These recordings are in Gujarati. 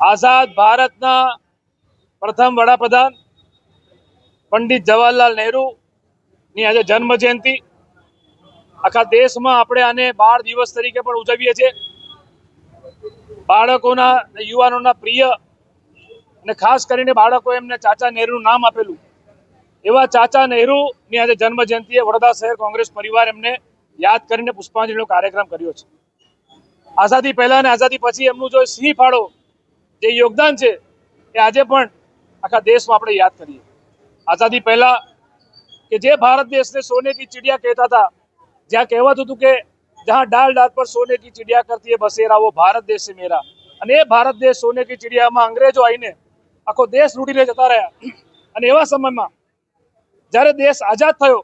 આઝાદ ભારતના પ્રથમ વડાપ્રધાન પંડિત જવાહરલાલ નહેરુની આજે જન્મ જયંતિ આખા દેશમાં આપણે આને બાળ દિવસ તરીકે પણ ઉજવીએ છીએ. બાળકોના યુવાનોના પ્રિય અને ખાસ કરીને બાળકો એમને ચાચા નહેરુનું નામ આપેલું. એવા ચાચા નહેરુની આજે જન્મ જયંતિએ વડોદરા શહેર કોંગ્રેસ પરિવાર એમને યાદ કરીને પુષ્પાંજલિનો કાર્યક્રમ કર્યો છે. આઝાદી પહેલા અને આઝાદી પછી એમનું જો સિંહ ફાળો જે યોગદાન છે એ આજે પણ આખા દેશમાં આપણે યાદ કરીએ. આઝાદી પહેલાં કે જે ભારત દેશને સોને કી ચીડિયા કહેતા હતા, જ્યાં કહેવાતું હતું કે જ્યાં ડાલ ડાળ પર સોને કી ચીડિયા કરતી એ બસેરા વો ભારત દેશ છે મેરા. અને એ ભારત દેશ સોને કી ચીડિયામાં અંગ્રેજો આવીને આખો દેશ લૂંટીને જતા રહ્યા. અને એવા સમયમાં જ્યારે દેશ આઝાદ થયો,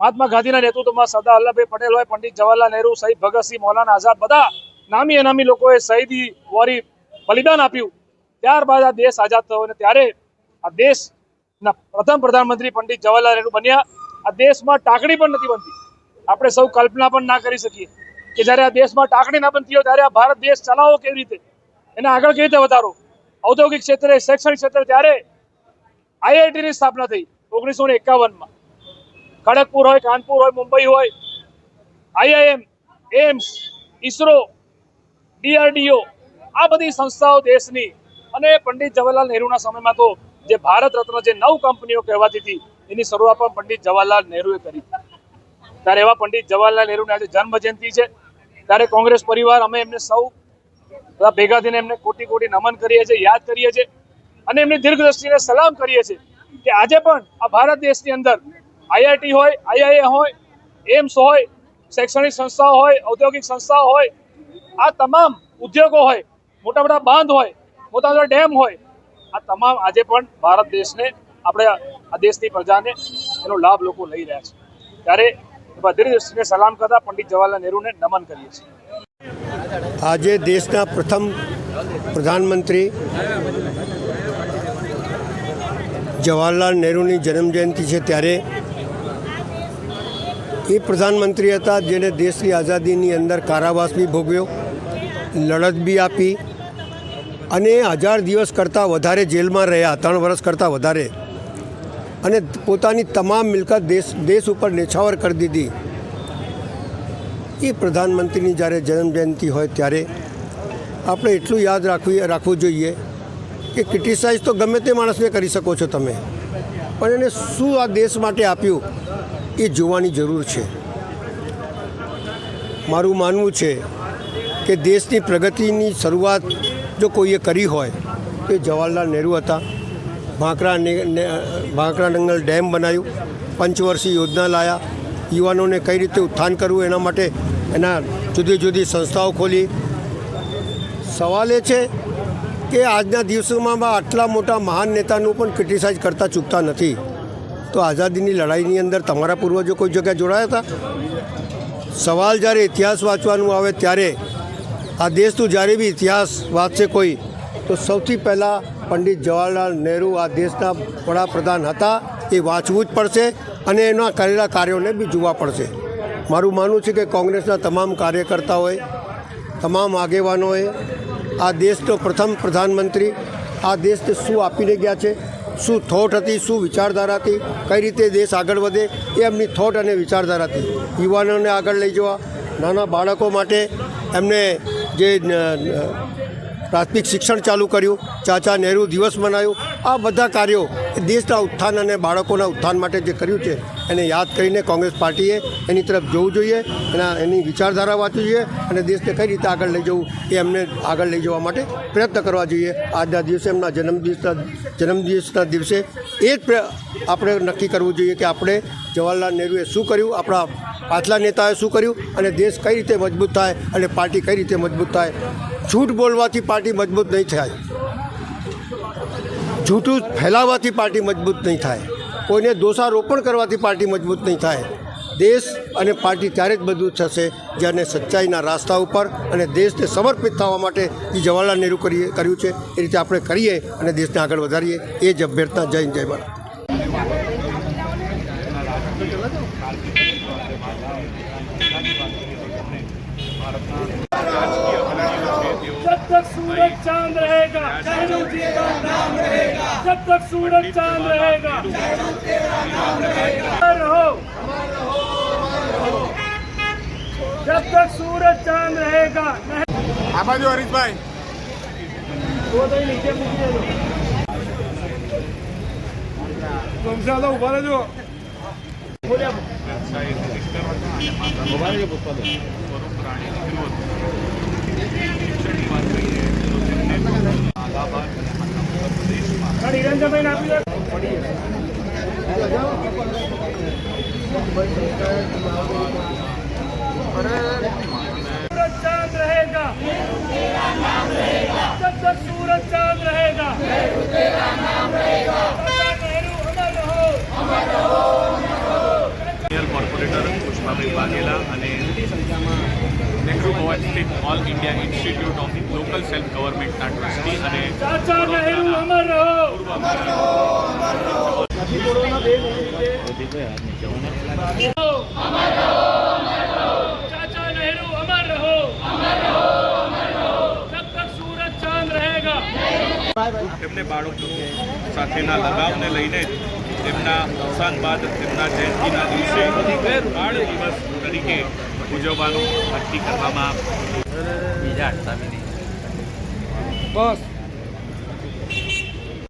મહાત્મા ગાંધીના નેતૃત્વમાં સરદાર વલ્લભભાઈ પટેલ હોય, પંડિત જવાહરલાલ નહેરુ, શહીદ ભગતસિંહ મૌલાના આઝાદ, બધા નામી અનામી લોકોએ શહીદી વોરી બલિદાન આપ્યું. ત્યારબાદ આ દેશ આઝાદ થયો અને ત્યારે આ દેશના પ્રથમ પ્રધાનમંત્રી પંડિત જવાહરલાલ નહેરુ બન્યા. આ દેશમાં ટાંકણી પણ નથી બનતી. આપણે સૌ કલ્પના પણ ના કરી શકીએ કે જ્યારે આ દેશમાં ટાંકણી ના બનતી હોય ત્યારે આ ભારત દેશ ચલાવો કેવી રીતે? એને આગળ કેવી રીતે વધારો? ઔદ્યોગિક ક્ષેત્રે, શૈક્ષણિક ક્ષેત્રે ત્યારે આઈઆઈટીની સ્થાપના થઈ ઓગણીસો ને એકાવનમાં ખડગપુર હોય, કાનપુર હોય, મુંબઈ હોય, આઈઆઈએમ એમ્સ ઈસરો ડીઆરડીઓ આ બધી સંસ્થાઓ દેશની અને પંડિત જવાહરલાલ નહેરુના સમયમાં તો જે ભારત રત્ન જે નવ કંપનીઓ કહેવાતી હતી, એની શરૂઆત પણ પંડિત જવાહરલાલ નહેરુએ કરી. ત્યારે એવા પંડિત જવાહરલાલ નહેરુની આજે જન્મ જયંતિ છે. ત્યારે કોંગ્રેસ પરિવાર અમે એમને સૌ બધા ભેગા થઈને એમને કોટી કોટી નમન કરીએ છીએ, યાદ કરીએ છીએ અને એમની દીર્ઘદ્રષ્ટિને સલામ કરીએ છીએ કે આજે પણ આ ભારત દેશની અંદર આઈઆઈટી હોય, આઈઆઈએ હોય, એમ્સ હોય, શૈક્ષણિક સંસ્થાઓ હોય, ઔદ્યોગિક સંસ્થાઓ હોય, આ તમામ ઉદ્યોગો હોય મોટા મોટા બાંધ હોય, મોટા મોટા ડેમ હોય, આ તમામ આજે પણ ભારત દેશને, આપણે આ દેશની પ્રજાને એનો લાભ લોકો લઈ રહ્યા છે. ત્યારે એવા દ્રષ્ટિને સલામ કરતા પંડિત જવાહરલાલ નહેરુને નમન કરીએ છીએ. આજે દેશના પ્રથમ પ્રધાનમંત્રી જવાહરલાલ નહેરુની જન્મજયંતિ છે ત્યારે એ પ્રધાનમંત્રી હતા જેને દેશની આઝાદીની અંદર કારાવાસ બી ભોગવ્યો, લડત બી આપી અને હજાર દિવસ કરતાં વધારે જેલમાં રહ્યા, ત્રણ વર્ષ કરતાં વધારે. અને પોતાની તમામ મિલકત દેશ દેશ ઉપર નેછાવર કરી દીધી. એ પ્રધાનમંત્રીની જ્યારે જન્મજયંતિ હોય ત્યારે આપણે એટલું યાદ રાખવી, રાખવું જોઈએ કે ક્રિટિસાઇઝ તો ગમે તે માણસને કરી શકો છો તમે. પણ એને શું આ દેશ માટે આપ્યું એ જોવાની જરૂર છે. મારું માનવું છે કે દેશની પ્રગતિની શરૂઆત જો કોઈએ કરી હોય, એ જવાહરલાલ નહેરુ હતા. ભાંકરા ભાંકરા નંગલ ડેમ બનાવ્યું પંચવર્ષીય યોજના લાયા. યુવાનોને કઈ રીતે ઉત્થાન કરવું એના માટે એના જુદી જુદી સંસ્થાઓ ખોલી. સવાલ એ છે કે આજના દિવસોમાં આટલા મોટા મહાન નેતાનું પણ ક્રિટિસાઇઝ કરતા ચૂકતા નથી. તો આઝાદીની લડાઈની અંદર તમારા પૂર્વજો કોઈ જગ્યાએ જોડાયા હતા? સવાલ જ્યારે ઇતિહાસ વાંચવાનું આવે ત્યારે આ દેશનું જ્યારે બી ઇતિહાસ વાંચશે કોઈ, તો સૌથી પહેલાં પંડિત જવાહરલાલ નહેરુ આ દેશના વડાપ્રધાન હતા, એ વાંચવું જ પડશે અને એના કરેલા કાર્યોને બી જોવા પડશે. મારું માનવું છે કે કોંગ્રેસના તમામ કાર્યકર્તાઓએ તમામ આગેવાનોએ આ દેશનો પ્રથમ પ્રધાનમંત્રી, આ દેશને શું આપીને ગયા છે, શું થોટ હતી, શું વિચારધારા હતી, કઈ રીતે દેશ આગળ વધે, એ એમની થોટ અને વિચારધારા હતી. યુવાનોને આગળ લઈ જવા, નાના બાળકો માટે એમને જે પ્રાથમિક શિક્ષણ ચાલુ કર્યું, ચાચા નહેરુ દિવસ મનાવ્યું આ બધા કાર્યો દેશના ઉત્થાન અને બાળકોના ઉત્થાન માટે જે કર્યું છે એને યાદ કરીને કોંગ્રેસ પાર્ટીએ એની તરફ જોવું જોઈએ, એના, એની વિચારધારા વાંચવી જોઈએ અને દેશને કઈ રીતે આગળ લઈ જવું એ એમને આગળ લઈ જવા માટે પ્રયત્ન કરવા જોઈએ. આજના દિવસે એમના જન્મદિવસના જન્મદિવસના દિવસે એ જ આપણે નક્કી કરવું જોઈએ કે આપણે જવાહરલાલ નહેરુએ શું કર્યું, આપણા પાછલા નેતાએ શું કર્યું અને દેશ કઈ રીતે મજબૂત થાય અને પાર્ટી કઈ રીતે મજબૂત થાય. જૂઠ બોલવાથી પાર્ટી મજબૂત નહીં થાય. જૂઠું ફેલાવવાથી પાર્ટી મજબૂત નહીં થાય. કોઈને દોષારોપણ કરવાથી પાર્ટી મજબૂત નહીં થાય દેશ અને પાર્ટી ત્યારે જ મજબૂત થશે જ્યારે સચ્ચાઈના રાસ્તા ઉપર અને દેશને સમર્પિત થવા માટે જે જવાહરલાલ નહેરુ કરીએ કર્યું છે એ રીતે આપણે કરીએ અને દેશને આગળ વધારીએ એ જ અભ્યર્થના જય હિન્દ, જય ભારત રાજકીય અનાજ છે તેઓ जब तक सूरज चांद रहेगा नेहरू जी का नाम रहेगा जब तक सूरज चांद रहेगा रहो जब तक सूरज चांद रहेगा आप आ जाओ हरीश भाई तुमसे आता उभा राहतो નિરંજનભાઈ આપી દે सूरज चांद रहेगा जब तक सूरज चांद रहेगा नेहरू अमर रहो મેયર કોર્પોરેટર અરવિંદ વાઘેલા અને નહેરુ ભવન સ્થિત all India institute of local self ગવર્મેન્ટના trustee અને એમને બાળકો સાથેના લગાવને લઈને તેમના અવસાન બાદ તેમના જયંતિના દિવસે બાળ દિવસ તરીકે ઉજવવાનું નક્કી કરવામાં બસ.